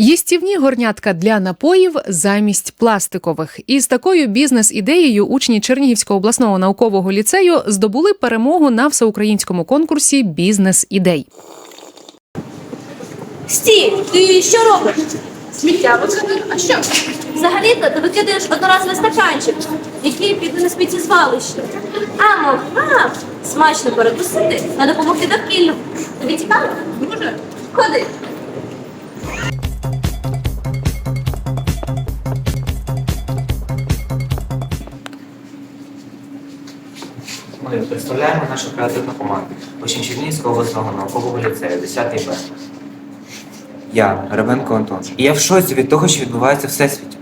Їстівні горнятка для напоїв замість пластикових. І з такою бізнес-ідеєю учні Чернігівського обласного наукового ліцею здобули перемогу на всеукраїнському конкурсі Бізнес-ідей. Стій, ти що робиш? Сміття викидаю. А що? Взагалі-то ти викидаєш одноразовий стаканчик, який піде на сміттєзвалище. А могла смачно перекусити та допомогти довкіллю. Тобі цікаво? Може? Ходи. Ми представляємо нашу креативну команду учень Чернігівського обласного наукового ліцею 10 Б. Я Ребенко Антон. І я в шоці від того, що відбувається в всесвіті.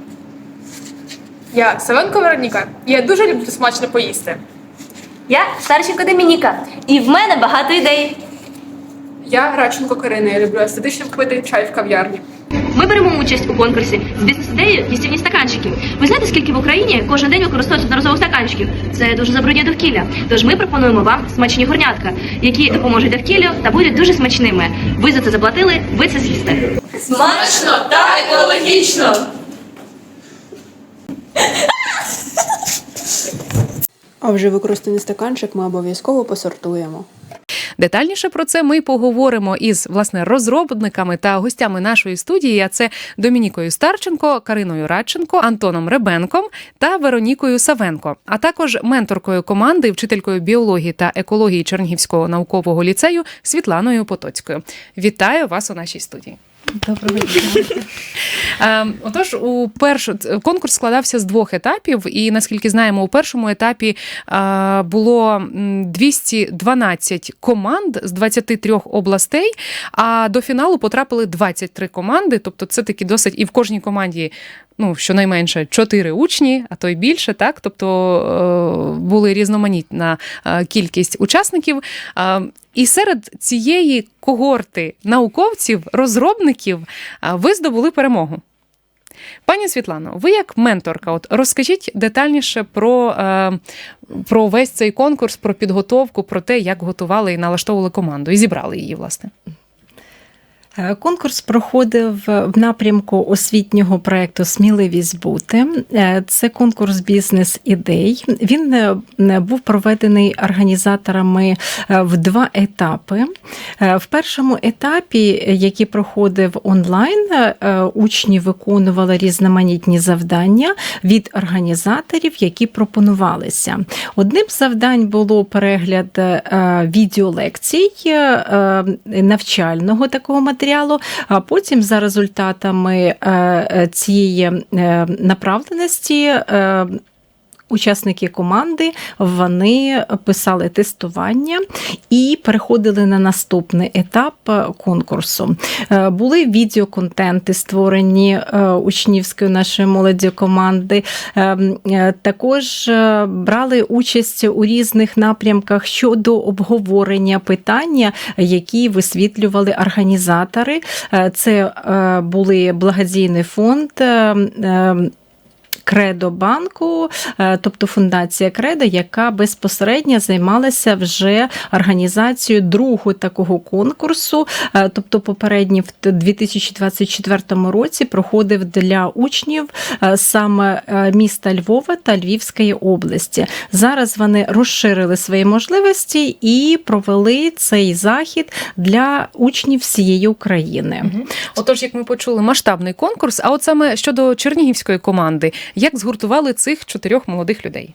Я Савенко Вероніка. І я дуже люблю смачно поїсти. Я старшенька Домініка, і в мене багато ідей. Я Радченко Карина. Я люблю естетично пити чай в кав'ярні. Ми беремо участь у конкурсі з бізнес-ідеєю їстівні стаканчики. Ви знаєте, скільки в Україні кожен день використовують одноразових стаканчиків? Це дуже забруднює довкілля. Тож ми пропонуємо вам смачні горнятка, які допоможуть довкіллю та будуть дуже смачними. Ви за це заплатили, ви це з'їсте. Смачно та екологічно. А вже використаний стаканчик ми обов'язково посортуємо. Детальніше про це ми поговоримо із власне розробниками та гостями нашої студії. А це Домінікою Старченко, Кариною Радченко, Антоном Ребенком та Веронікою Савенко, а також менторкою команди, вчителькою біології та екології Чернігівського наукового ліцею Світланою Потоцькою. Вітаю вас у нашій студії. Доброго дня. Е, Отож, у першу конкурс складався з двох етапів, і наскільки знаємо, у першому етапі було 212 команд з 23 областей, а до фіналу потрапили 23 команди. Тобто, це таки досить і в кожній команді. Ну, щонайменше чотири учні, а то й більше, так. Тобто е, були різноманітна е, кількість учасників. Е, І серед цієї когорти науковців, розробників, ви здобули перемогу. Пані Світлано, ви як менторка, от розкажіть детальніше про, про весь цей конкурс, про підготовку, про те, як готували і налаштовували команду, і зібрали її, власне. Е, Конкурс проходив в напрямку освітнього проєкту Сміливість бути. Е, Це конкурс бізнес-ідей. Він е, був проведений організаторами в два етапи. В першому етапі, який проходив онлайн, учні виконували різноманітні завдання від організаторів, які пропонувалися. Одним з завдань було перегляд відеолекцій навчального такого матеріалу. А потім, за результатами е, е, цієї е, направленості, Учасники команди вони писали тестування і переходили на наступний етап е, конкурсу. Е, Були відеоконтенти створені е, учнівської нашої молоді команди. Е, е, Також брали участь у різних напрямках щодо обговорення питання, які висвітлювали організатори. Це були благодійний фонд. Кредо банку, е, тобто фундація Кредо, яка безпосередньо займалася вже організацією другого такого конкурсу. Е, Тобто, попередній в 2024 році проходив для учнів е, саме міста Львова та Львівської області. Зараз вони розширили свої можливості і провели цей захід для учнів всієї України. Отож, як ми почули, масштабний конкурс. А от саме щодо чернігівської команди, як згуртували цих чотирьох молодих людей?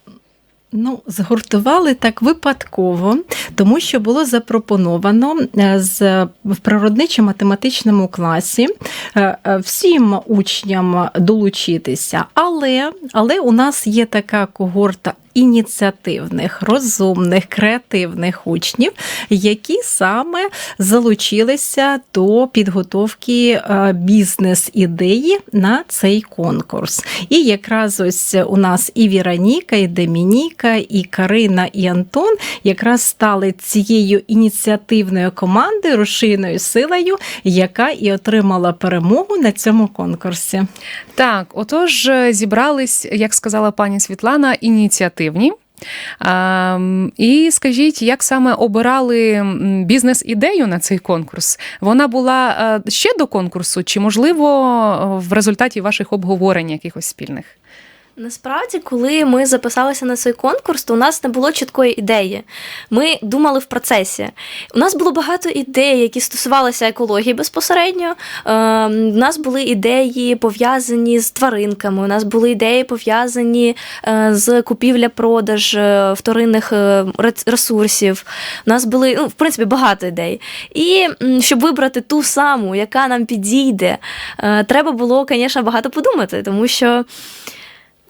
Ну, згуртували так випадково, тому що було запропоновано е, з в природничо-математичному класі е, е, всім учням долучитися. Але, але у нас є така когорта. Ініціативних, розумних, креативних учнів, які саме залучилися до підготовки е, бізнес-ідеї на цей конкурс. І якраз ось у нас і Віроніка, і Домініка, і Карина, і Антон якраз стали цією ініціативною командою, рушійною силою, яка і отримала перемогу на цьому конкурсі. Так, отож, е, зібрались, як сказала пані Світлана, ініціативні. М, і скажіть, як саме обирали бізнес-ідею на цей конкурс? Вона була е, ще до конкурсу, чи можливо в результаті ваших обговорень якихось спільних? Насправді, коли ми записалися на цей конкурс, то у нас не було чіткої ідеї. Ми думали в процесі. У нас було багато ідей, які стосувалися екології безпосередньо. У нас були ідеї пов'язані з тваринками. У нас були ідеї пов'язані е, з купівля-продаж е, вторинних е, ресурсів. У нас були, ну, в принципі, багато ідей. І щоб вибрати ту саму, яка нам підійде, треба було, звісно, багато подумати, тому що.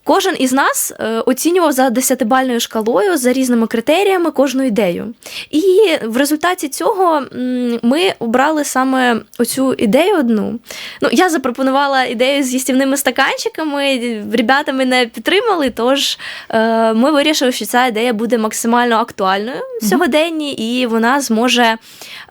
Кожен із нас е, оцінював за десятибальною шкалою за різними критеріями кожну ідею. І в результаті цього ми обрали саме оцю ідею одну. Ну, я запропонувала ідею з їстівними стаканчиками. Ребята мене підтримали, тож е, ми вирішили, що ця ідея буде максимально актуальною сьогоденні, і вона зможе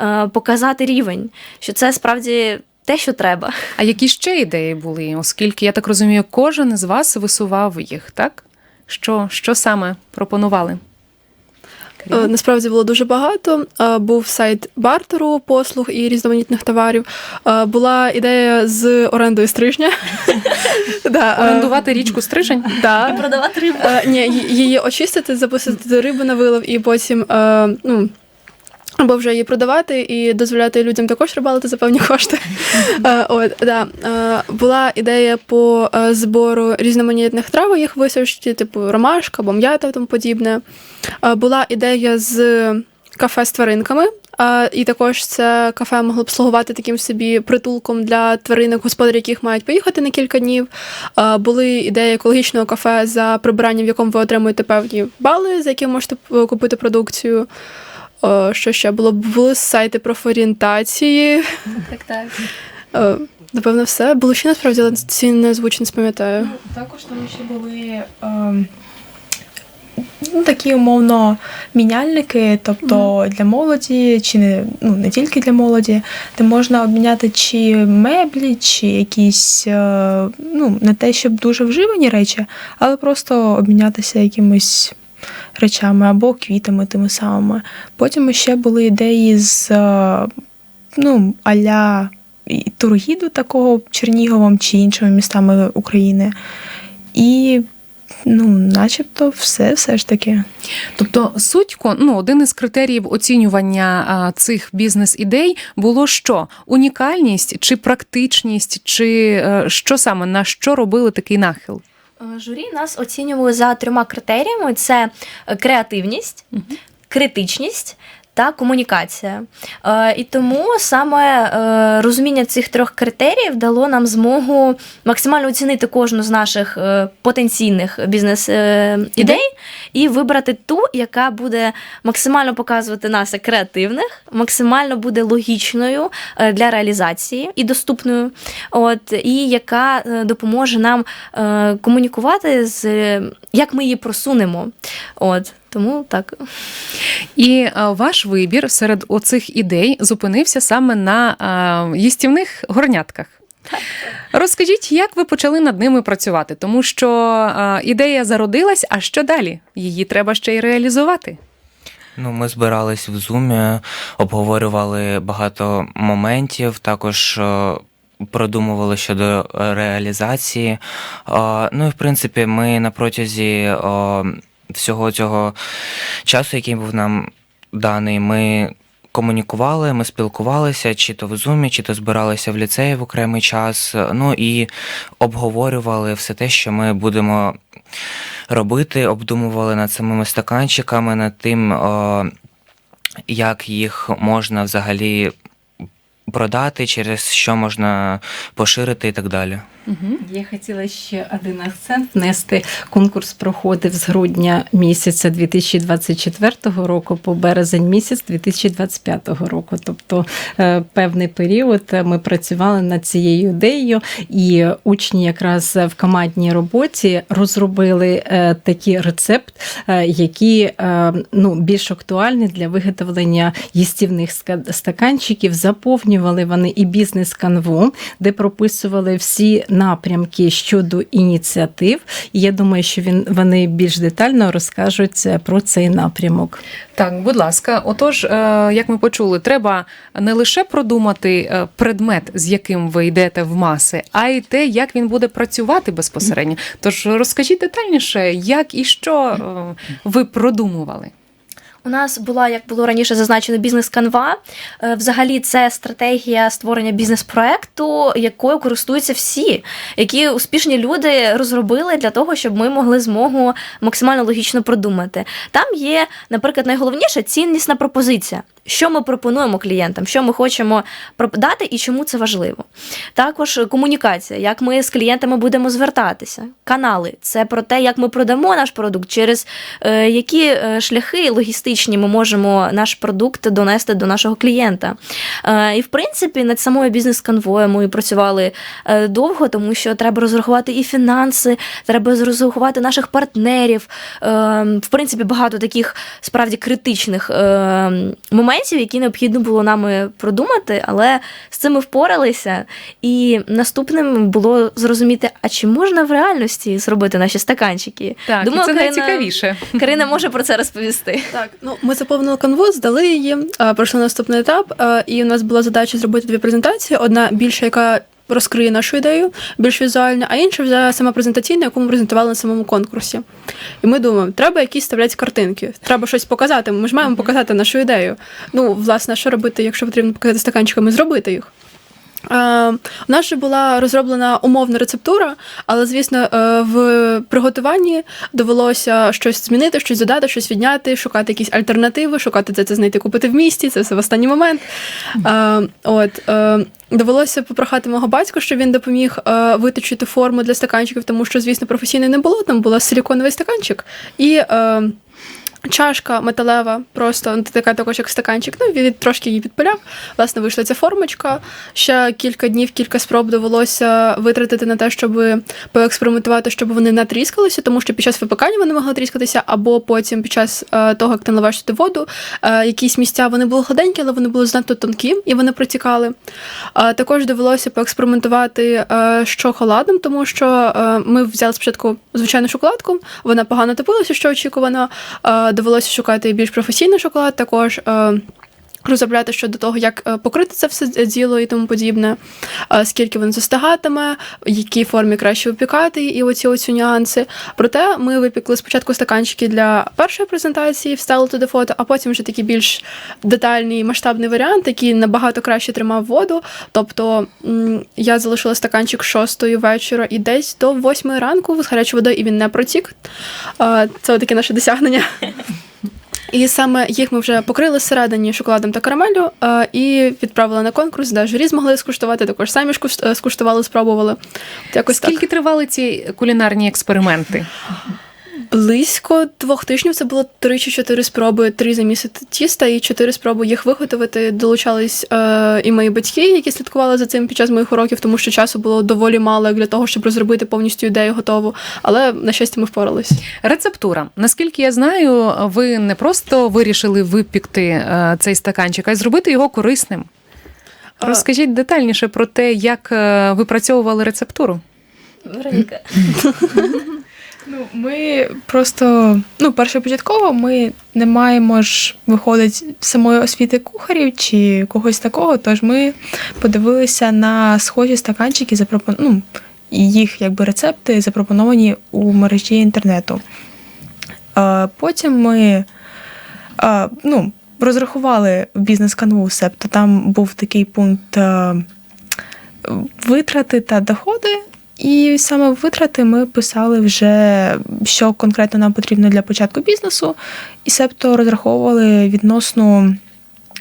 е, показати рівень, що це справді те, що треба. А які ще ідеї були? Оскільки я так розумію, кожен з вас висував їх, так? Що, що саме пропонували? Е, Насправді було дуже багато. Е, Був сайт бартеру, послуг і різноманітних товарів. Е, Була ідея з орендою стрижня. Орендувати річку Стрижень? да. Продавати рибу. Ні, її очистити, запустити рибу на вилов і потім. Ну, або вже її продавати і дозволяти людям також рибалити за певні кошти. Е, От, да. Е, Була ідея по е, збору різноманітних трав, їх висушити, типу ромашка, бом'ята і тому подібне. Була ідея з кафе з тваринками. А, і також це кафе могло б слугувати таким собі притулком для тваринок, господарі, яких мають поїхати на кілька днів. А, були ідеї екологічного кафе за прибиранням, в якому ви отримуєте певні бали, за які можете купити продукцію. О, що ще було? Були сайти профорієнтації. Так, так. Е, Напевно, все. Було ще насправді, але ці не звучно пам'ятаю. Також там ще були ем, ну, такі умовно міняльники, тобто для молоді, чи не, ну, не тільки для молоді, де можна обміняти чи меблі, чи якісь е, ну, не те, щоб дуже вживані речі, але просто обмінятися якимось речами або квітами тими самими. Потім ще були ідеї з е, ну, аля Тургіду такого Черніговом чи іншими містами України. І ну, начебто, все все ж таки. Тобто сутько, ну, один із критеріїв оцінювання а, цих бізнес-ідей було що? Унікальність чи практичність, чи е, що саме на що робили такий нахил? Е, Журі нас оцінювали за трьома критеріями: це е, креативність, критичність. Та комунікація. Е, і тому саме е, розуміння цих трьох критеріїв дало нам змогу максимально оцінити кожну з наших е, потенційних бізнес-ідей і вибрати ту, яка буде максимально показувати нас як креативних, максимально буде логічною для реалізації і доступною, от, і яка допоможе нам комунікувати з як ми її просунемо. От, тому так. І е, ваш вибір серед оцих ідей зупинився саме на е, їстівних горнятках. Розкажіть, як ви почали над ними працювати? Тому що е, ідея зародилась, а що далі? Її треба ще й реалізувати. Ну, ми збирались в зумі, обговорювали багато моментів, також продумували щодо реалізації. Ну і в принципі, ми на протязі всього цього часу, який був нам даний, ми. Комунікували, ми спілкувалися, чи то в зумі, чи то збиралися в ліцеї в окремий час. Ну і обговорювали все те, що ми будемо робити, обдумували над самими стаканчиками, над тим, як їх можна взагалі продати, через що можна поширити і так далі. Я хотіла ще один акцент внести. Конкурс проходив з грудня місяця 2024 року по березень місяць 2025 року. Тобто е, певний період ми працювали над цією ідеєю, і учні якраз в командній роботі розробили е, такий рецепт, е, е, ну, більш актуальні для виготовлення їстівних стаканчиків. Заповнювали вони і бізнес-канву, де прописували всі напрямки щодо ініціатив. І я думаю, що він вони більш детально розкажуть е, про цей напрямок. Так, будь ласка. Отож, е, як ми почули, треба не лише продумати е, предмет, з яким ви йдете в маси, а й те, як він буде працювати безпосередньо. Тож розкажіть детальніше, як і що ви продумували. У нас була, як було раніше зазначено, бізнес-канва. Е, Взагалі, це стратегія створення бізнес-проекту, якою користуються всі, які успішні люди розробили для того, щоб ми могли змогу максимально логічно продумати. Там є, наприклад, найголовніше ціннісна пропозиція. Що ми пропонуємо клієнтам, що ми хочемо продати і чому це важливо. Також комунікація, як ми з клієнтами будемо звертатися. Канали це про те, як ми продамо наш продукт, через е, які е, шляхи логістичні ми можемо наш продукт донести до нашого клієнта. Е, і в принципі, над самою бізнес-канвою ми працювали е, довго, тому що треба розрахувати і фінанси, треба розрахувати наших партнерів. Е, в принципі, багато таких справді критичних моментів, які необхідно було нами продумати, але з цим ми впоралися. І наступним було зрозуміти, а чи можна в реальності зробити наші стаканчики. Так, Думаю, і це Карина- найцікавіше. Карина може про це розповісти. Так, ну ми заповнили канву, здали її, пройшли наступний етап, і у нас була задача зробити дві презентації: одна більша, яка розкриє нашу ідею, більш візуальна, а інша вже сама презентаційна, яку ми презентували на самому конкурсі. І ми думаємо, треба якісь вставляти картинки, треба щось показати. Ми ж маємо показати нашу ідею. Ну, власне, що робити, якщо потрібно показати стаканчиками, зробити їх. Е, у нас же була розроблена умовна рецептура, але, звісно, е, в приготуванні довелося щось змінити, щось додати, щось відняти, шукати якісь альтернативи, шукати де це знайти, купити в місті. Це все в останній момент. Е, От е, довелося попрохати мого батька, щоб він допоміг е, виточити форму для стаканчиків, тому що, звісно, професійної не було. Там була силіконовий стаканчик і. Чашка металева, просто ну, така також як стаканчик. Ну, він трошки її підпиляв. Власне, вийшла ця формочка. Ще кілька днів, кілька спроб довелося витратити на те, щоб поекспериментувати, щоб вони не тріскалися, тому що під час випікання вони могли тріскатися, або потім під час е, того, як ти наливаєш туди воду, е, якісь місця вони були гладенькі, але вони були занадто тонкі і вони протікали. Е, також довелося поекспериментувати з шоколадом, тому що ми взяли спочатку звичайну шоколадку, вона погано топилася, що очікувано. Е, довелося шукати більш професійний шоколад, також. Розробляти щодо того, як е, покрити це все діло і тому подібне, скільки він застигатиме, в якій формі краще випікати, і оці оці нюанси. Проте ми випікли спочатку стаканчики для першої презентації, вставили туди фото, а потім вже такий більш детальний масштабний варіант, який набагато краще тримав воду. Тобто я залишила стаканчик шостої вечора і десь до восьмої ранку з гарячою водою, і він не протік. Це таке наше досягнення. І саме їх ми вже покрили всередині шоколадом та карамелю е, і відправили на конкурс, де журі змогли скуштувати, також самі ж е, скуштували, спробували. От Якось Скільки так. тривали ці кулінарні експерименти? Близько двох тижнів це було три чи чотири спроби, три замісити тіста і чотири спроби їх виготовити. Долучались е, і мої батьки, які слідкували за цим під час моїх уроків, тому що часу було доволі мало для того, щоб розробити повністю ідею готову. Але на щастя, ми впорались. Рецептура. Наскільки я знаю, ви не просто вирішили випікти е, цей стаканчик, а й зробити його корисним. Розкажіть детальніше про те, як е, випрацьовували рецептуру. Вероніка. Ну, ми просто, ну, першопочатково ми не маємо ж виходить самої освіти кухарів чи когось такого. Тож ми подивилися на схожі стаканчики, запропон... ну, їх якби рецепти запропоновані у мережі інтернету. Е, Потім ми е, ну, розрахували бізнес-канву, себто там був такий пункт е, витрати та доходи. І саме витрати ми писали вже, що конкретно нам потрібно для початку бізнесу, і себто розраховували відносну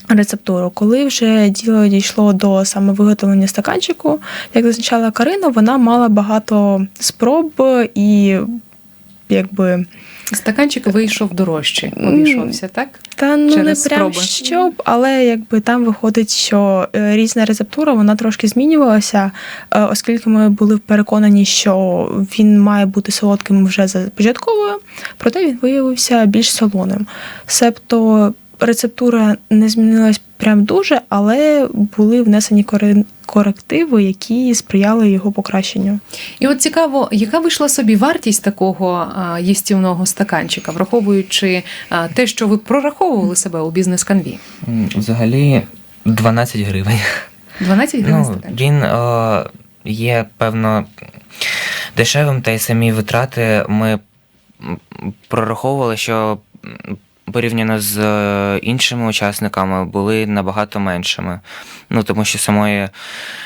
рецептуру. Коли вже діло дійшло до саме виготовлення стаканчику, як зазначала Карина, вона мала багато спроб і якби Стаканчик вийшов дорожче, обійшовся, так? та ну Через не прям спроби. щоб, але якби там виходить, що е, різна рецептура вона трошки змінювалася, е, оскільки ми були переконані, що він має бути солодким вже за початковою, проте він виявився більш солоним. Себто рецептура не змінилась прям дуже, але були внесені корективи, які сприяли його покращенню. І от цікаво, яка вийшла собі вартість такого їстівного стаканчика, враховуючи те, що ви прораховували себе у бізнес-канві? Взагалі 12 гривень. 12 гривень Ну, стаканчик. він е, є, певно, дешевим, та й самі витрати ми прораховували, що порівняно з е, іншими учасниками були набагато меншими. Ну, тому що самої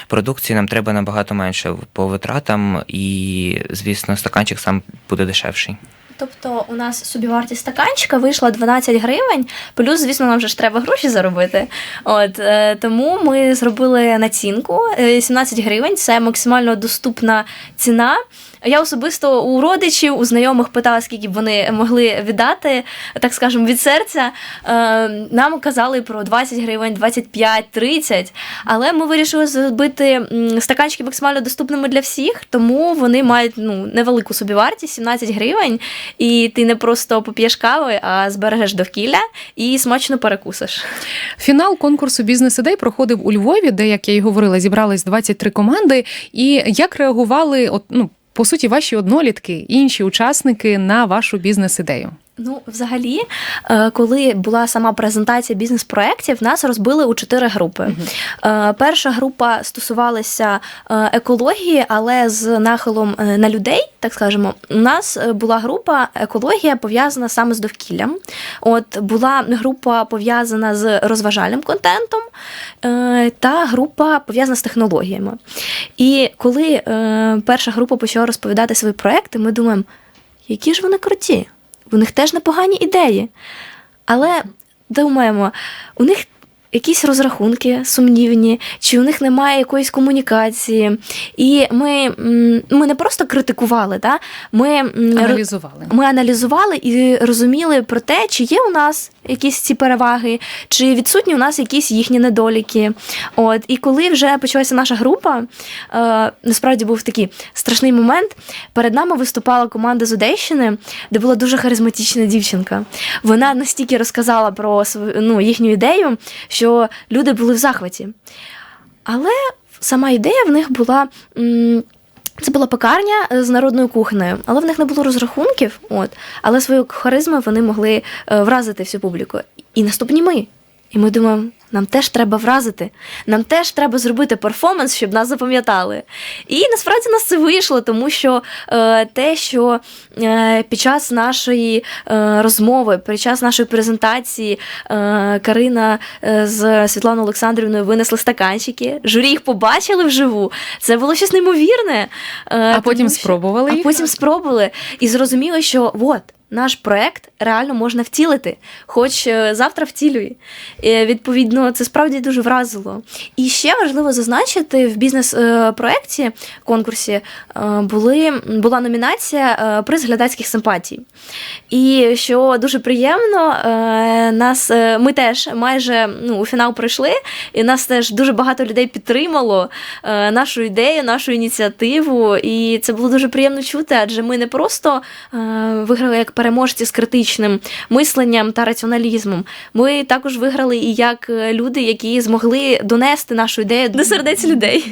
продукції нам треба набагато менше по витратам, і, звісно, стаканчик сам буде дешевший. Тобто у нас собівартість стаканчика вийшла 12 гривень, плюс, звісно, нам же ж треба гроші заробити. От е, тому ми зробили націнку е, 17 гривень. Це максимально доступна ціна. Я особисто у родичів, у знайомих питала, скільки б вони могли віддати, так скажемо, від серця. Е, Нам казали про 20 гривень, 25, 30, але ми вирішили зробити стаканчики максимально доступними для всіх, тому вони мають ну, невелику собівартість, 17 гривень, і ти не просто поп'єш кави, а збережеш довкілля і смачно перекусиш. Фінал конкурсу бізнес-ідей проходив у Львові, де, як я і говорила, зібрались 23 команди. І як реагували, от, ну, по суті, ваші однолітки, інші учасники на вашу бізнес-ідею? Ну, взагалі, е, коли була сама презентація бізнес-проєктів, нас розбили у чотири групи. Е, Перша група стосувалася е, екології, але з нахилом на людей, так скажемо. У нас була група екологія пов'язана саме з довкіллям. От була група пов'язана з розважальним контентом, та група пов'язана з технологіями. І коли перша група почала розповідати свої проекти, ми думаємо, які ж вони круті. У них теж непогані ідеї. Але думаємо, у них якісь розрахунки сумнівні, чи у них немає якоїсь комунікації. І ми, ми не просто критикували, да? ми, Аналізували. ми аналізували і розуміли про те, чи є у нас якісь ці переваги, чи відсутні у нас якісь їхні недоліки. От і коли вже почалася наша група, е, насправді був такий страшний момент. Перед нами виступала команда з Одещини, де була дуже харизматична дівчинка. Вона настільки розказала про свою ну, їхню ідею, що люди були в захваті. Але сама ідея в них була. це була пекарня е, з народною кухнею, але в них не було розрахунків. От, але свою харизму вони могли е, вразити всю публіку. І наступні ми. І ми думаємо, нам теж треба вразити, нам теж треба зробити перформанс, щоб нас запам'ятали. І насправді нас це вийшло, тому що е, те, що е, під час нашої е, розмови, під час нашої презентації е, Карина е, з Світланою Олександрівною винесли стаканчики, журі їх побачили вживу. Це було щось неймовірне. Е, А потім тому що- спробували А потім спробували і зрозуміли, що от. Наш проект реально можна втілити, хоч е, завтра втілює. Е, Відповідно, це справді дуже вразило. І ще важливо зазначити в бізнес-проекті конкурсі е, були, була номінація приз глядацьких симпатій. І що дуже приємно, нас ми теж майже ну, у фінал пройшли, і нас теж дуже багато людей підтримало нашу ідею, нашу ініціативу. І це було дуже приємно чути, адже ми не просто виграли як переможці з критичним мисленням та раціоналізмом. Ми також виграли і як е, люди, які змогли донести нашу ідею до сердець людей.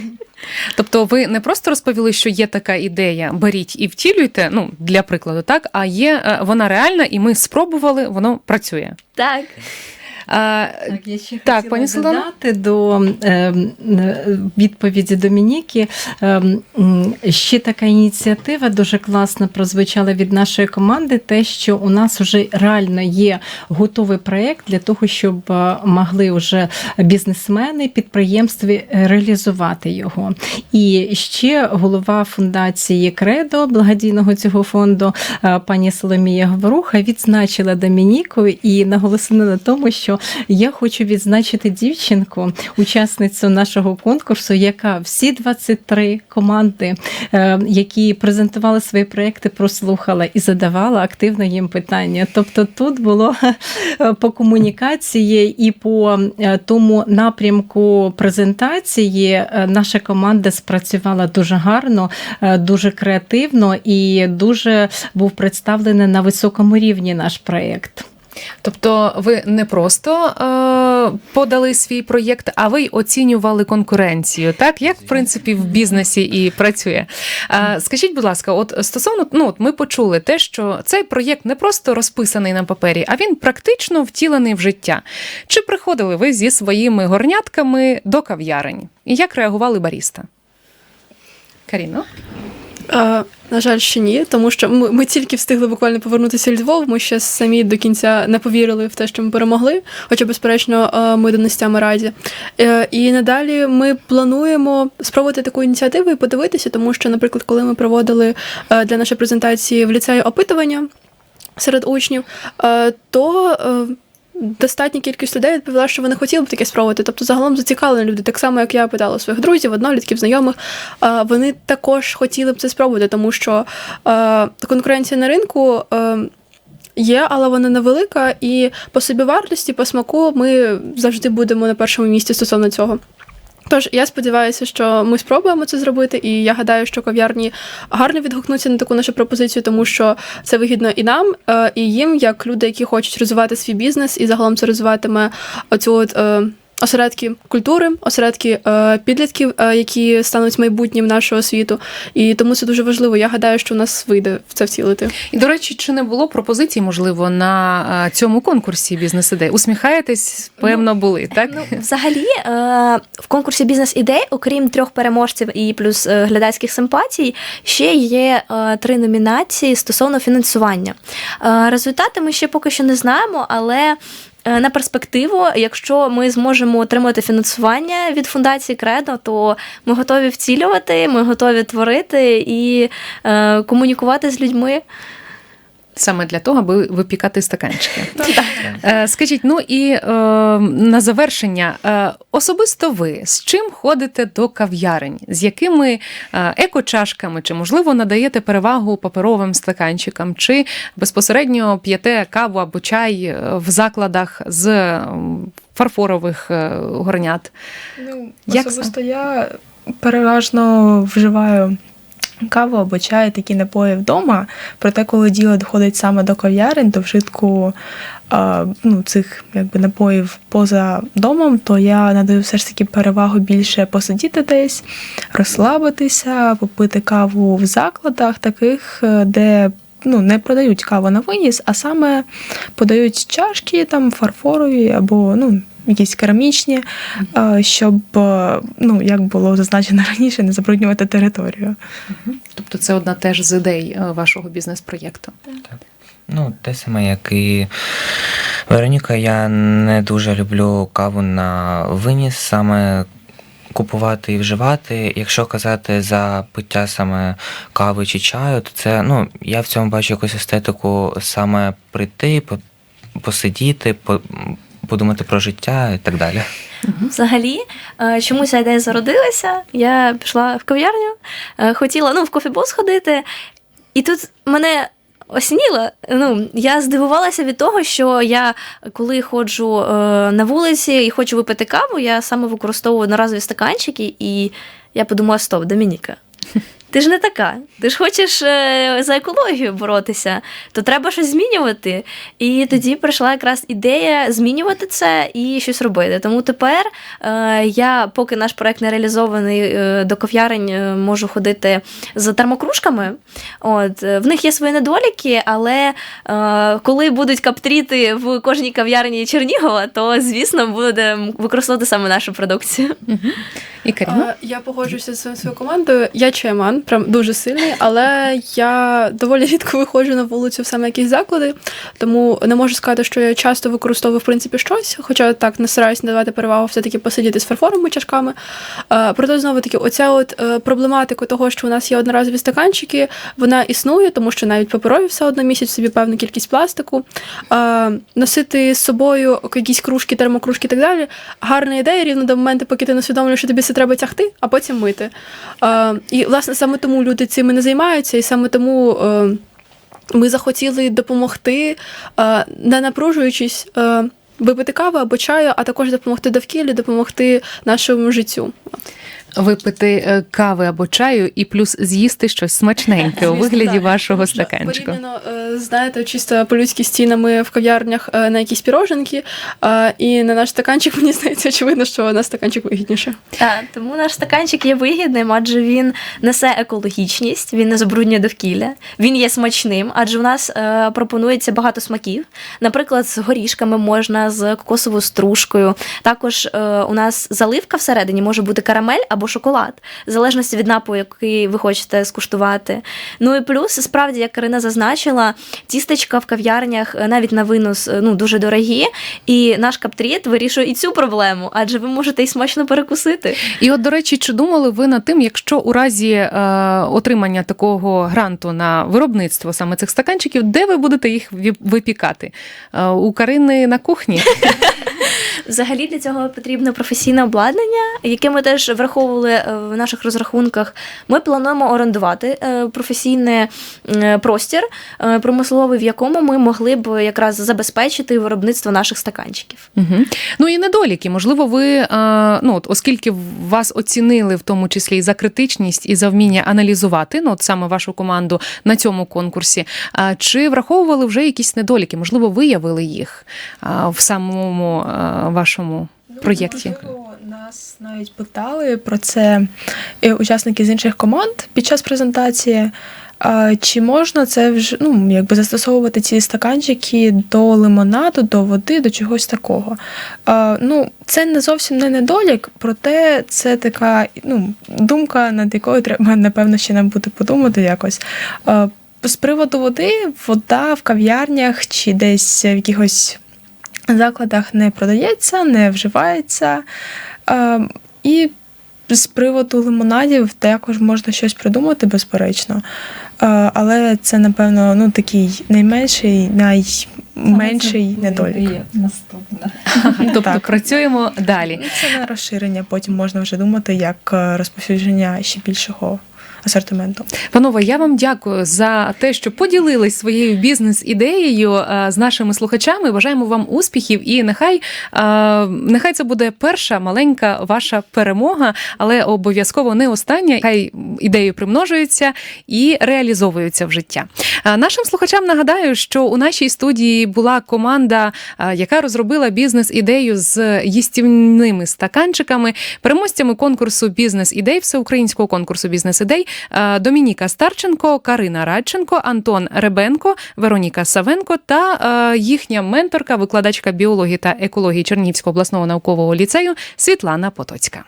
Тобто, ви не просто розповіли, що є така ідея, беріть і втілюйте, ну для прикладу, так а є е, вона реальна, і ми спробували, воно працює. Так. А, Так, я ще Так, хотіла пані додати до е, відповіді Домініки. Е, ще така ініціатива дуже класно прозвучала від нашої команди. Те, що у нас вже реально є готовий проєкт для того, щоб е, могли вже бізнесмени, підприємстві реалізувати його. І ще голова фундації Кредо благодійного цього фонду е, пані Соломія Говоруха відзначила Домініку і наголосила на тому, що я хочу відзначити дівчинку, учасницю нашого конкурсу, яка всі 23 команди, е, які презентували свої проекти, прослухала і задавала активно їм питання. Тобто тут було е, по комунікації і по е, тому напрямку презентації наша команда спрацювала дуже гарно, дуже креативно і дуже був представлений на високому рівні наш проєкт. Тобто, ви не просто е, подали свій проєкт, а ви й оцінювали конкуренцію. Так, як в принципі в бізнесі і працює. Е, Скажіть, будь ласка, от стосовно ну, от ми почули те, що цей проєкт не просто розписаний на папері, а він практично втілений в життя. Чи приходили ви зі своїми горнятками до кав'ярень? І як реагували баріста? Каріно? Е, на жаль, ще ні, тому що ми, ми тільки встигли буквально повернутися у Львов. Ми ще самі до кінця не повірили в те, що ми перемогли. Хоча, безперечно, ми донестями раді. Е, І надалі ми плануємо спробувати таку ініціативу і подивитися, тому що, наприклад, коли ми проводили е, для нашої презентації в ліцеї опитування серед учнів, е, то достатня кількість людей відповіла, що вони хотіли б таке спробувати. Тобто, загалом зацікавлені люди, так само як я питала своїх друзів, однолітків, знайомих. Вони також хотіли б це спробувати, тому що конкуренція на ринку. Є, але вона невелика, і по собівартості, по смаку ми завжди будемо на першому місці стосовно цього. Тож я сподіваюся, що ми спробуємо це зробити, і я гадаю, що кав'ярні гарно відгукнуться на таку нашу пропозицію, тому що це вигідно і нам, е, і їм, як люди, які хочуть розвивати свій бізнес, і загалом це розвиватиме оцю от. Осередки культури, осередки е, підлітків, е, які стануть майбутнім нашого світу, і тому це дуже важливо. Я гадаю, що у нас вийде в це втілити. І, до речі, чи не було пропозицій, можливо, на е, цьому конкурсі бізнес-ідей? Усміхаєтесь, певно, були, так? Ну, взагалі, е, в конкурсі бізнес-ідей, окрім трьох переможців і плюс е, глядацьких симпатій, ще є е, три номінації стосовно фінансування. Е, Результати ми ще поки що не знаємо, але. Е, На перспективу, якщо ми зможемо отримати фінансування від фундації Кредо, то ми готові вцілювати, ми готові творити і е, комунікувати з людьми. Саме для того, аби випікати стаканчики. Е, Скажіть, ну і е, на завершення, е, особисто ви з чим ходите до кав'ярень? З якими екочашками? Чи можливо надаєте перевагу паперовим стаканчикам, чи безпосередньо п'єте каву або чай в закладах з фарфорових горнят? Ну, Як особисто я переважно вживаю каву або чай, такі напої вдома. Проте, коли діло доходить саме до кав'ярень, до вжитку а, ну, цих якби, напоїв поза домом, то я надаю все ж таки перевагу більше посидіти десь, розслабитися, попити каву в закладах, таких, е, де ну, не продають каву на виніс, а саме подають чашки там фарфорові або ну, якісь керамічні, е, щоб, е, ну, як було зазначено раніше, не забруднювати територію. Тобто це одна теж з ідей е, вашого бізнес-проєкту. Так. Ну, те саме, як і Вероніка, я не дуже люблю каву на виніс, саме купувати і вживати. Якщо казати за пиття саме кави чи чаю, то це, ну, я в цьому бачу якусь естетику саме прийти, посидіти, по- подумати про життя і так далі. Взагалі, е, чому ця ідея зародилася? Я пішла в кав'ярню, е, хотіла ну, в кофібол сходити, і тут мене. Осініло, ну я здивувалася від того, що я коли ходжу е, на вулиці і хочу випити каву, я саме використовую одноразові стаканчики, і я подумала: стоп, Домініка, ти ж не така. Ти ж хочеш е, за екологію боротися, то треба щось змінювати. І тоді прийшла якраз ідея змінювати це і щось робити. Тому тепер е, я, поки наш проект не реалізований, е, до кав'ярень можу ходити з термокружками. От, в них є свої недоліки, але коли будуть каптріти в кожній кав'ярні Чернігова, то звісно буде використовувати саме нашу продукцію. І Я погоджуюся зі своєю командою. Я чайман, прям дуже сильний, але я доволі рідко виходжу на вулицю в саме якісь заклади, тому не можу сказати, що я часто використовую в принципі щось, хоча так не стараюся надавати перевагу все-таки посидіти з фарфоровими чашками. Проте знову таки, оця от е, проблематика того, що у нас є одноразові стаканчики, вона існує, тому що навіть паперові все одно місяць собі певну кількість пластику. Носити з собою якісь кружки, термокружки і так далі. Гарна ідея, рівно до моменту, поки ти не усвідомлюєш, що тобі це треба тягти, а потім мити. І, власне, саме тому люди цим не займаються, і саме тому. е, Ми захотіли допомогти, е, не напружуючись, е, випити каву або чаю, а також допомогти довкіллю, допомогти нашому життю. Випити е, кави або чаю і плюс з'їсти щось смачненьке у вигляді так. вашого стаканчика. Порівняно, е, знаєте, чисто по-людськи стінами в кав'ярнях е, на якісь піроженки, і на наш стаканчик, мені здається, очевидно, що на стаканчик вигідніше. Так, тому наш стаканчик є вигідним, адже він несе екологічність, він не забруднює довкілля, він є смачним, адже у нас пропонується багато смаків. Наприклад, з горішками можна, з кокосовою стружкою. Також у нас заливка всередині може бути карамель або шоколад, в залежності від напою, який ви хочете скуштувати. Ну і плюс, справді, як Карина зазначила, тістечка в кав'ярнях е, навіть на винос е, ну, дуже дорогі, і наш каптріт вирішує і цю проблему, адже ви можете і смачно перекусити. І от, до речі, чи думали ви над тим, якщо у разі е, отримання такого гранту на виробництво саме цих стаканчиків, де ви будете їх випікати? Е, у Карини на кухні? Взагалі для цього потрібно професійне обладнання, яке ми теж враховували е, в наших розрахунках. Ми плануємо орендувати е, професійний е, простір промисловий, в якому ми могли б якраз забезпечити виробництво наших стаканчиків. Угу. Ну і недоліки. Можливо, ви, ну, от, оскільки вас оцінили в тому числі і за критичність, і за вміння аналізувати, ну, от саме вашу команду на цьому конкурсі, чи враховували вже якісь недоліки? Можливо, виявили їх в самому вашому проєкті? Ну, нас навіть питали про це е, учасники з інших команд під час презентації. Чи можна це вже ну, якби застосовувати ці стаканчики до лимонаду, до води, до чогось такого? Ну, це не зовсім не недолік, проте це така ну, думка, над якою треба, напевно, ще нам буде подумати якось. З приводу води, вода в кав'ярнях чи десь в якихось закладах не продається, не вживається. Е, і з приводу лимонадів також можна щось придумати, безперечно. Е, але це, напевно, ну, такий найменший, найменший недолік. Наступне. Тобто Так. працюємо далі. Ну, Це на розширення, потім можна вже думати, як е, розповсюдження ще більшого асортименту. Панове, я вам дякую за те, що поділились своєю бізнес-ідеєю е, з нашими слухачами. Бажаємо вам успіхів і нехай, е, нехай це буде перша маленька ваша перемога, але обов'язково не остання. Хай ідеї примножуються і реалізовуються в життя. Е, Нашим слухачам нагадаю, що у нашій студії була команда, яка розробила бізнес-ідею з їстівними стаканчиками, переможцями конкурсу бізнес-ідей, всеукраїнського конкурсу бізнес-ідей Домініка Старченко, Карина Радченко, Антон Ребенко, Вероніка Савенко та е, їхня менторка, викладачка біології та екології Чернігівського обласного наукового ліцею Світлана Потоцька.